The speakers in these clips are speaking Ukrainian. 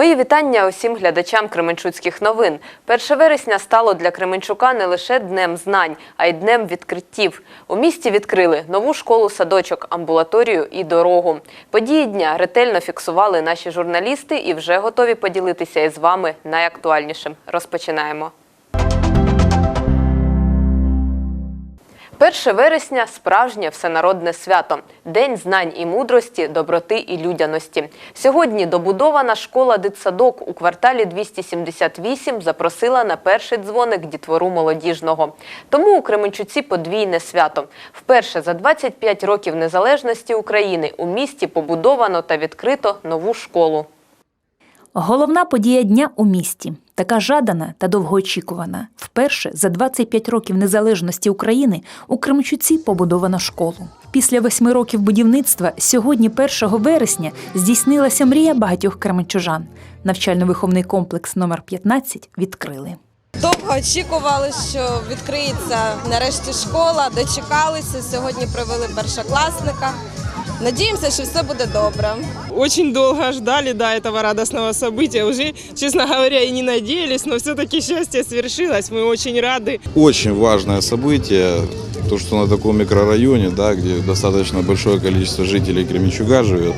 Мої вітання усім глядачам Кременчуцьких новин. 1 вересня стало для Кременчука не лише днем знань, а й днем відкриттів. У місті відкрили нову школу-садочок, амбулаторію і дорогу. Події дня ретельно фіксували наші журналісти і вже готові поділитися із вами найактуальнішим. Розпочинаємо. 1 вересня справжнє всенародне свято День знань і мудрості, доброти і людяності. Сьогодні добудована школа дитсадок у кварталі 278 запросила на перший дзвоник дітвору молодіжного. Тому у Кременчуці подвійне свято. Вперше за 25 років незалежності України у місті побудовано та відкрито нову школу. Головна подія дня у місті, така жадана та довгоочікувана. Вперше за 25 років незалежності України у Кременчуці побудовано школу. Після восьми років будівництва сьогодні, 1 вересня, здійснилася мрія багатьох кременчужан. Навчально-виховний комплекс номер 15 відкрили. Довго очікували, що відкриється нарешті школа, дочекалися. Сьогодні привели першокласника. Надіємося, що все буде добре. Очень долго ждали до этого радостного события. Уже, честно говоря, и не надеялись, но все-таки счастье свершилось. Мы очень рады. Очень важное событие, то, что на таком микрорайоне, да, где достаточно большое количество жителей Кременчуга живет,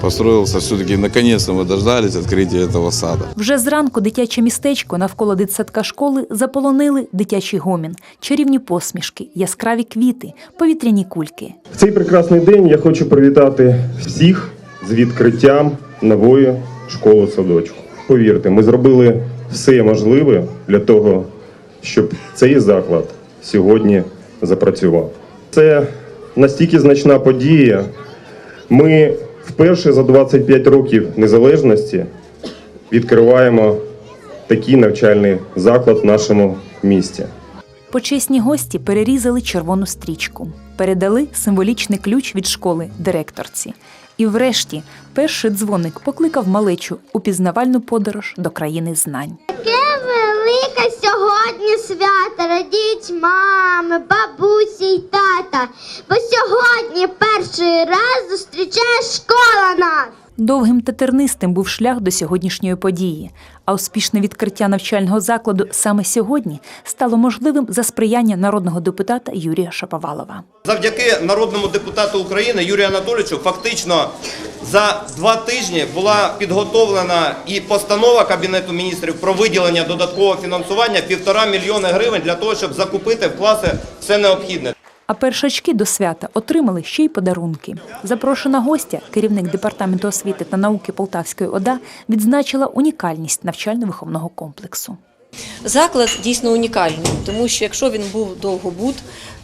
построился все-таки, наконец-то мы дождались открытия этого сада. Вже зранку дитяче містечко навколо дитсадка школи заполонили дитячий гомін, чарівні посмішки, яскраві квіти, повітряні кульки. В цей прекрасний день я хочу привітати всіх з відкриттям нової школи садочку. Повірте, ми зробили все можливе для того, щоб цей заклад сьогодні запрацював. Це настільки значна подія. Ми вперше за 25 років незалежності відкриваємо такий навчальний заклад в нашому місті. Почесні гості перерізали червону стрічку, передали символічний ключ від школи директорці. І врешті перший дзвоник покликав малечу у пізнавальну подорож до країни знань. Яке велике сьогодні свято, радіть мами, бабусі й тата, бо сьогодні перший раз зустрічає школа нас. Довгим та тернистим був шлях до сьогоднішньої події, а успішне відкриття навчального закладу саме сьогодні стало можливим за сприяння народного депутата Юрія Шаповалова. Завдяки народному депутату України Юрію Анатолійовичу фактично за два тижні була підготовлена і постанова Кабінету міністрів про виділення додаткового фінансування півтора мільйони гривень для того, щоб закупити в класи все необхідне. А першачки до свята отримали ще й подарунки. Запрошена гостя, керівник департаменту освіти та науки Полтавської ОДА, відзначила унікальність навчально-виховного комплексу. Заклад дійсно унікальний, тому що якщо він був довгобуд,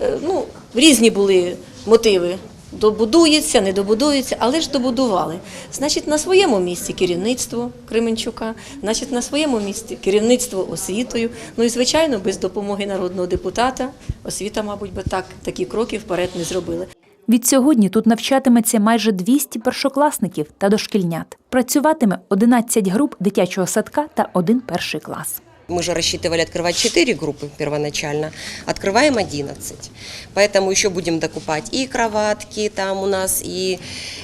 е, ну різні були мотиви. Добудується, не добудується, але ж добудували. Значить, на своєму місці керівництво Кременчука, значить, на своєму місці керівництво освітою. Ну і звичайно, без допомоги народного депутата освіта, мабуть, би так такі кроки вперед не зробили. Від сьогодні тут навчатиметься майже 200 першокласників та дошкільнят. Працюватиме 11 груп дитячого садка та один перший клас Мы же рассчитывали открывать 4 группы первоначально, открываем 11. Поэтому еще будем докупать и кроватки там у нас, и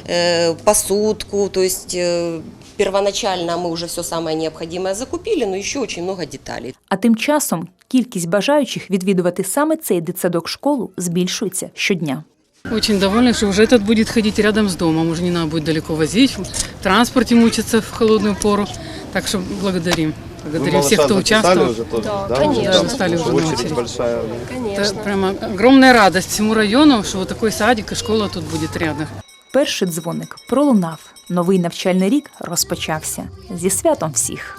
э, посудку. То есть э, первоначально мы уже все самое необходимое закупили, но еще очень много деталей. А тим часом кількість бажаючих відвідувати саме цей дитсадок школу збільшується щодня. Очень довольна, что уже этот будет ходить рядом с домом. Уже не надо будет далеко возить, в транспорте мучиться в холодную пору. Так что благодарим. Благодарим всех, кто участвовал. Да, конечно. устали уже на очередь. Это прямо огромная радость всему району, что вот такой садик и школа тут будет рядом. Перший дзвоник пролунав. Новий навчальний рік розпочався. Зі святом всіх.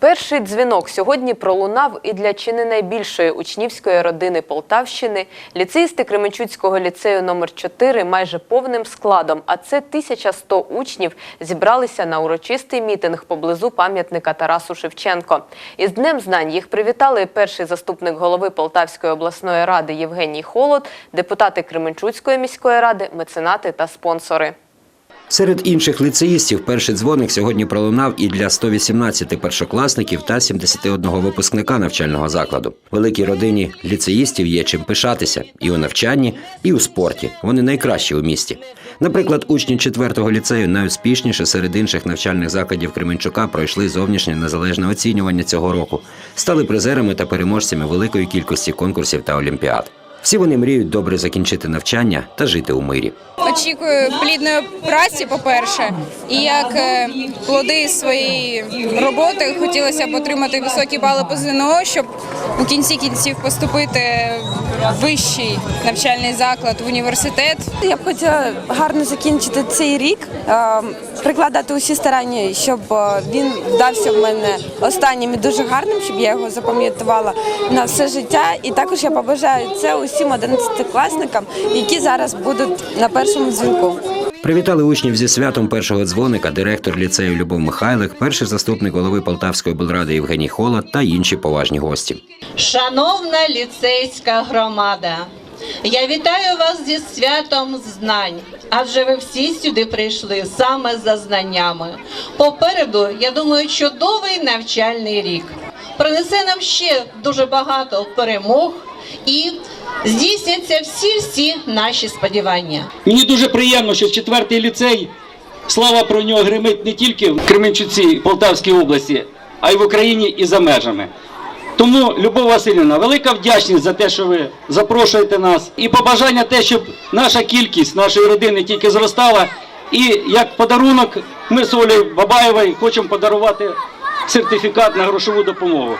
Перший дзвінок сьогодні пролунав і для чи не найбільшої учнівської родини Полтавщини. Ліцеїсти Кременчуцького ліцею номер 4 майже повним складом, а це 1100 учнів, зібралися на урочистий мітинг поблизу пам'ятника Тарасу Шевченко. Із Днем знань їх привітали перший заступник голови Полтавської обласної ради Євгеній Холод, депутати Кременчуцької міської ради, меценати та спонсори. Серед інших ліцеїстів перший дзвоник сьогодні пролунав і для 118 першокласників та 71 випускника навчального закладу. Великій родині ліцеїстів є чим пишатися і у навчанні, і у спорті. Вони найкращі у місті. Наприклад, учні 4-го ліцею найуспішніше серед інших навчальних закладів Кременчука пройшли зовнішнє незалежне оцінювання цього року, стали призерами та переможцями великої кількості конкурсів та олімпіад. Всі вони мріють добре закінчити навчання та жити у мирі. Очікую плідної праці, по-перше, і як е, плоди своєї роботи хотілося б отримати високі бали по ЗНО, щоб у кінці кінців поступити в вищий навчальний заклад, в університет. Я б хотіла гарно закінчити цей рік, е, прикладати усі старання, щоб е, він вдався в мене останнім і дуже гарним, щоб я його запам'ятувала на все життя. І також я побажаю це усім 11-класникам, які зараз будуть на першому дзвінку. Привітали учнів зі святом першого дзвоника директор ліцею Любов Михайлик, перший заступник голови Полтавської облради Євгеній Холод та інші поважні гості. Шановна ліцейська громада, я вітаю вас зі святом знань, адже ви всі сюди прийшли саме за знаннями. Попереду, я думаю, чудовий навчальний рік принесе нам ще дуже багато перемог і здійсняться всі-всі наші сподівання. Мені дуже приємно, що четвертий ліцей, слава про нього гримить не тільки в Кременчуці, Полтавській області, а й в Україні і за межами. Тому, Любов Васильівна, велика вдячність за те, що ви запрошуєте нас, і побажання те, щоб наша кількість нашої родини тільки зростала. І як подарунок, ми з Олею Бабаєвою хочемо подарувати сертифікат на грошову допомогу.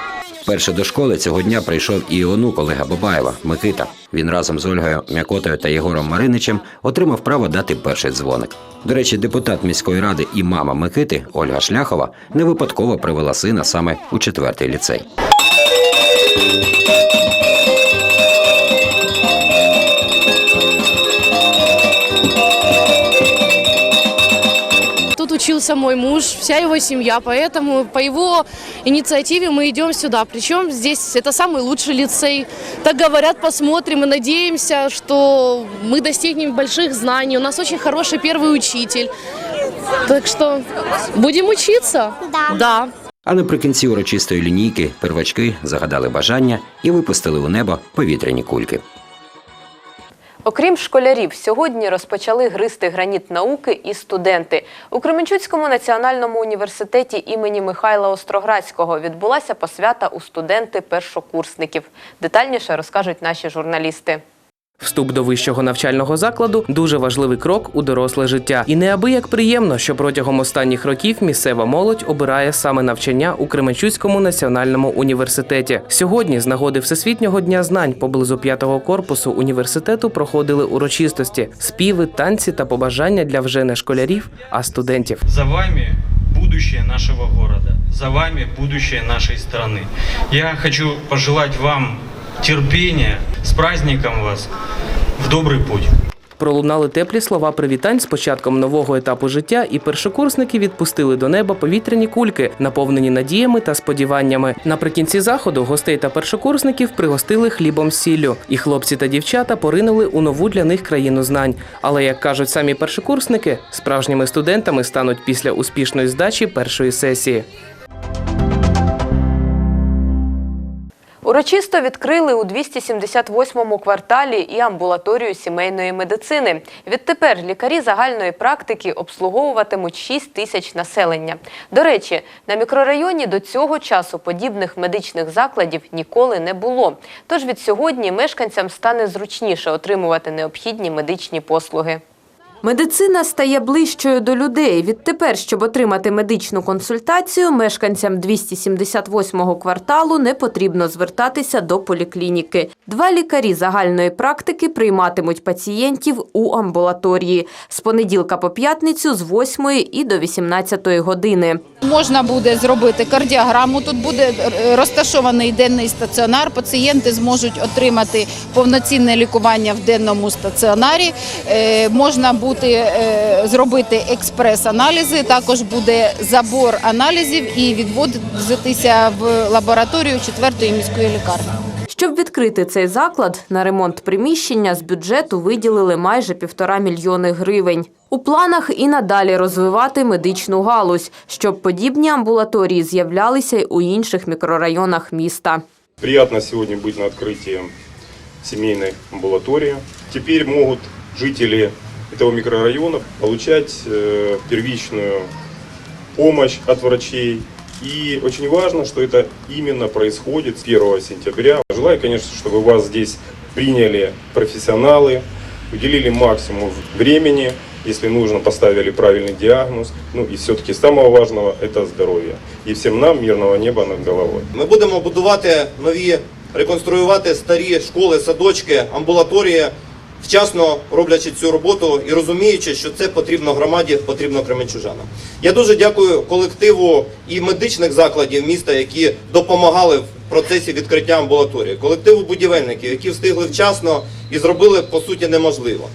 Перше до школи цього дня прийшов і онук Олега Бабаєва Микита. Він разом з Ольгою Мякотою та Єгором Мариничем отримав право дати перший дзвоник. До речі, депутат міської ради і мама Микити Ольга Шляхова не випадково привела сина саме у четвертий ліцей. Тут учился мой муж, вся его семья, поэтому по его инициативе мы идем сюда. Причем здесь это самый лучший лицей. Так говорят, посмотрим и надеемся, что мы достигнем больших знаний. У нас очень хороший первый учитель. Так что будем учиться? Да. Да. А наприкінці урочистої лінійки первачки загадали бажання і випустили у небо повітряні кульки. Окрім школярів, сьогодні розпочали гристи граніт науки і студенти. У Кременчуцькому національному університеті імені Михайла Остроградського відбулася посвята у студенти-першокурсників. Детальніше розкажуть наші журналісти. Вступ до вищого навчального закладу дуже важливий крок у доросле життя. І неабияк приємно, що протягом останніх років місцева молодь обирає саме навчання у Кременчуцькому національному університеті. Сьогодні, з нагоди Всесвітнього дня знань поблизу п'ятого корпусу університету проходили урочистості, співи, танці та побажання для вже не школярів, а студентів. За вами будущее нашего города, за вами будущее нашей страны. Я хочу пожелать вам терпения, с праздником вас, в добрый путь. Пролунали теплі слова привітань з початком нового етапу життя, і першокурсники відпустили до неба повітряні кульки, наповнені надіями та сподіваннями. Наприкінці заходу гостей та першокурсників пригостили хлібом з сіллю, і хлопці та дівчата поринули у нову для них країну знань. Але як кажуть самі першокурсники, справжніми студентами стануть після успішної здачі першої сесії. Урочисто відкрили у 278-му кварталі і амбулаторію сімейної медицини. Відтепер лікарі загальної практики обслуговуватимуть 6 тисяч населення. До речі, на мікрорайоні до цього часу подібних медичних закладів ніколи не було. Тож від сьогодні мешканцям стане зручніше отримувати необхідні медичні послуги. Медицина стає ближчою до людей. Відтепер, щоб отримати медичну консультацію, мешканцям 278-го кварталу не потрібно звертатися до поліклініки. Два лікарі загальної практики прийматимуть пацієнтів у амбулаторії з понеділка по п'ятницю з 8 і до 18 години. Можна буде зробити кардіограму. Тут буде е, розташований денний стаціонар. Пацієнти зможуть отримати повноцінне лікування в денному стаціонарі. Е, Можна буде е, зробити експрес-аналізи. Також буде забор аналізів і відводитися в лабораторію 4-ї міської лікарні. Щоб відкрити цей заклад, на ремонт приміщення з бюджету виділили майже півтора мільйони гривень. У планах і надалі розвивати медичну галузь, щоб подібні амбулаторії з'являлися й у інших мікрорайонах міста. Приятно сегодня быть на открытии семейной амбулатории. Теперь могут жители этого микрорайона получать э, первичную помощь от врачей. И очень важно, что это именно происходит с 1 сентября. Желаю, конечно, чтобы вас здесь приняли профессионалы, уделили максимум времени, если нужно, поставили правильный диагноз. Ну и все-таки самого важного – это здоровье. И всем нам мирного неба над головой. Ми будемо будувати нові, реконструювати старі школи, садочки, амбулаторії, вчасно роблячи цю роботу і розуміючи, що це потрібно громаді, потрібно кременчужанам. Я дуже дякую колективу і медичних закладів міста, які допомагали в процесі відкриття амбулаторії, колективу будівельників, які встигли вчасно і зробили по суті неможливо.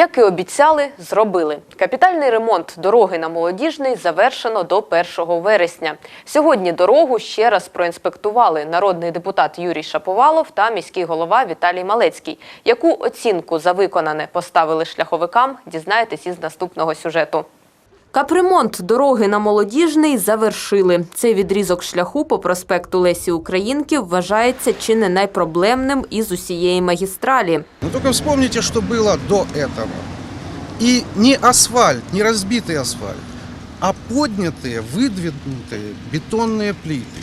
Як і обіцяли, зробили. Капітальний ремонт дороги на Молодіжний завершено до 1 вересня. Сьогодні дорогу ще раз проінспектували народний депутат Юрій Шаповалов та міський голова Віталій Малецький. Яку оцінку за виконане поставили шляховикам, дізнаєтесь із наступного сюжету. Капремонт дороги на Молодіжний завершили. Цей відрізок шляху по проспекту Лесі Українки вважається чи не найпроблемним із усієї магістралі. Но только вспомните, что было до этого. И не асфальт, не разбитый асфальт, а поднятые, выдвинутые бетонные плиты.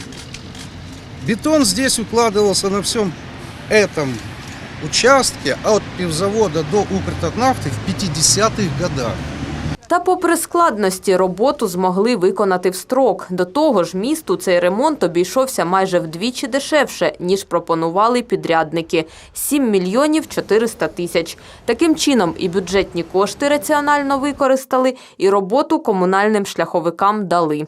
Бетон здесь укладывался на всем этом участке от пивзавода до Укртатнафты в 50-х годах. Та попри складності роботу змогли виконати в строк. До того ж, місту цей ремонт обійшовся майже вдвічі дешевше, ніж пропонували підрядники – 7 мільйонів 400 тисяч. Таким чином і бюджетні кошти раціонально використали, і роботу комунальним шляховикам дали.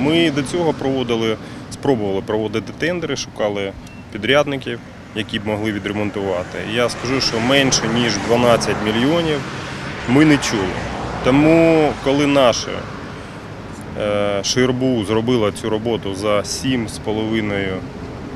Ми до цього проводили, спробували проводити тендери, шукали підрядників, які б могли відремонтувати. Я скажу, що менше ніж 12 мільйонів ми не чули. Тому, коли наше Ширбу зробила цю роботу за 7,5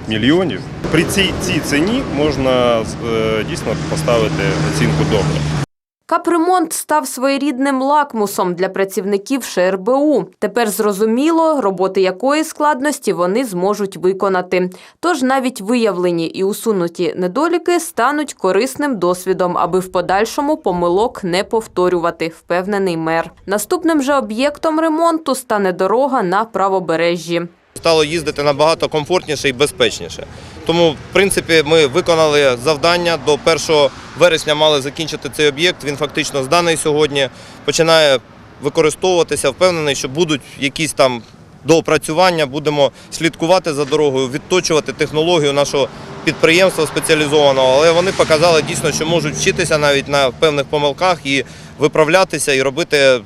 мільйонів, при цій, цій ціні можна е, дійсно поставити оцінку добре. Капремонт став своєрідним лакмусом для працівників ШРБУ. Тепер зрозуміло, роботи якої складності вони зможуть виконати. Тож навіть виявлені і усунуті недоліки стануть корисним досвідом, аби в подальшому помилок не повторювати, впевнений мер. Наступним же об'єктом ремонту стане дорога на правобережжі. Стало їздити набагато комфортніше і безпечніше. Тому, в принципі, ми виконали завдання. До 1 вересня мали закінчити цей об'єкт. Він фактично зданий сьогодні. Починає використовуватися. Впевнений, що будуть якісь там доопрацювання. Будемо слідкувати за дорогою, відточувати технологію нашого підприємства спеціалізованого. Але вони показали дійсно, що можуть вчитися навіть на певних помилках і виправлятися і робити е,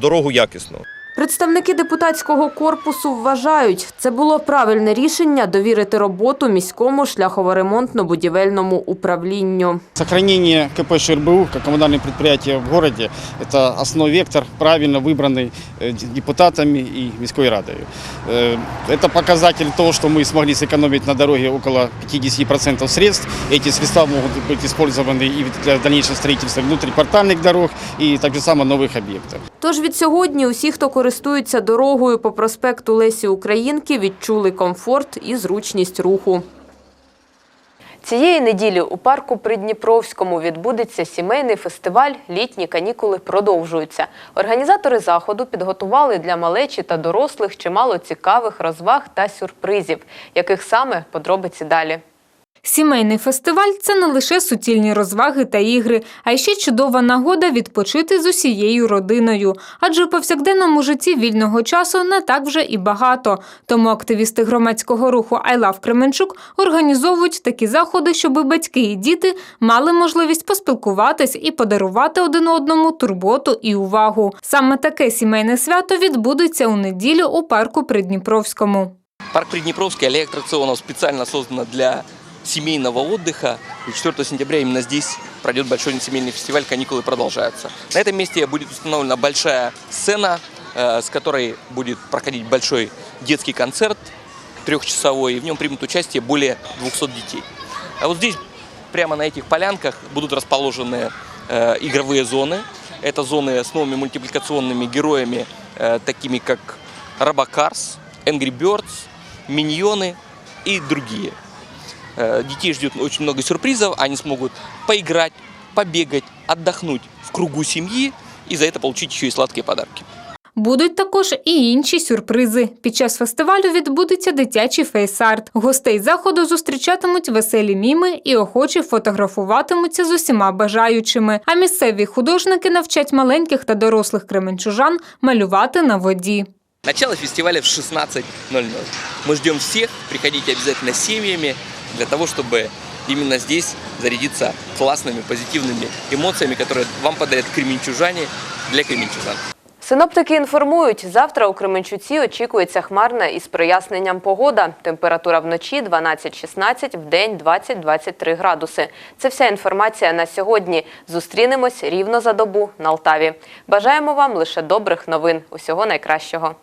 дорогу якісно. Представники депутатського корпусу вважають, це було правильне рішення довірити роботу міському шляхово-ремонтно-будівельному управлінню. Сохранение КП ШРБУ как коммунальное предприятие в городе – это основной вектор, правильно выбранный э, депутатами и Мирской Радой. Э, Это показатель того, что мы смогли сэкономить на дороге около 50% средств. Эти средства могут быть использованы и для дальнейшего строительства внутриквартальных дорог и так же само новых объектов. Тож від сьогодні усі, хто користується дорогою по проспекту Лесі Українки, відчули комфорт і зручність руху. Цієї неділі у парку Придніпровському відбудеться сімейний фестиваль Літні канікули продовжуються. Організатори заходу підготували для малечі та дорослих чимало цікавих розваг та сюрпризів, яких саме подробиці далі. Сімейний фестиваль це не лише суцільні розваги та ігри, а й ще чудова нагода відпочити з усією родиною. Адже у повсякденному житті вільного часу не так вже і багато. Тому активісти громадського руху «I Love Кременчук організовують такі заходи, щоб батьки і діти мали можливість поспілкуватись і подарувати один одному турботу і увагу. Саме таке сімейне свято відбудеться у неділю у парку Придніпровському. Парк Приднепровский, аллея аттракционов специально создана для семейного отдыха. И 4 сентября именно здесь пройдет большой семейный фестиваль «Каникулы продолжаются». На этом месте будет установлена большая сцена, э, с которой будет проходить большой детский концерт трехчасовой, и в нем примут участие более 200 детей. А вот здесь, прямо на этих полянках, будут расположены э, игровые зоны, Это зоны с новыми мультипликационными героями, э, такими как Робокарс, Angry Birds, Миньоны и другие. Э, Детей ждет очень много сюрпризов, они смогут поиграть, побегать, отдохнуть в кругу семьи и за это получить еще и сладкие подарки. Будуть також і інші сюрпризи. Під час фестивалю відбудеться дитячий фейс-арт. Гостей заходу зустрічатимуть веселі міми і охочі фотографуватимуться з усіма бажаючими. А місцеві художники навчать маленьких та дорослих кременчужан малювати на воді. Начало фестиваля в 16.00. Мы ждем всех, приходите обязательно с семьями, для того, чтобы именно здесь зарядиться классными, позитивными эмоциями, которые вам подарят кременчужане для кременчужан. Синоптики інформують, завтра у Кременчуці очікується хмарна із проясненням погода. Температура вночі 12-16, вдень 20-23 градуси. Це вся інформація на сьогодні. Зустрінемось рівно за добу на Алтаві. Бажаємо вам лише добрих новин. Усього найкращого.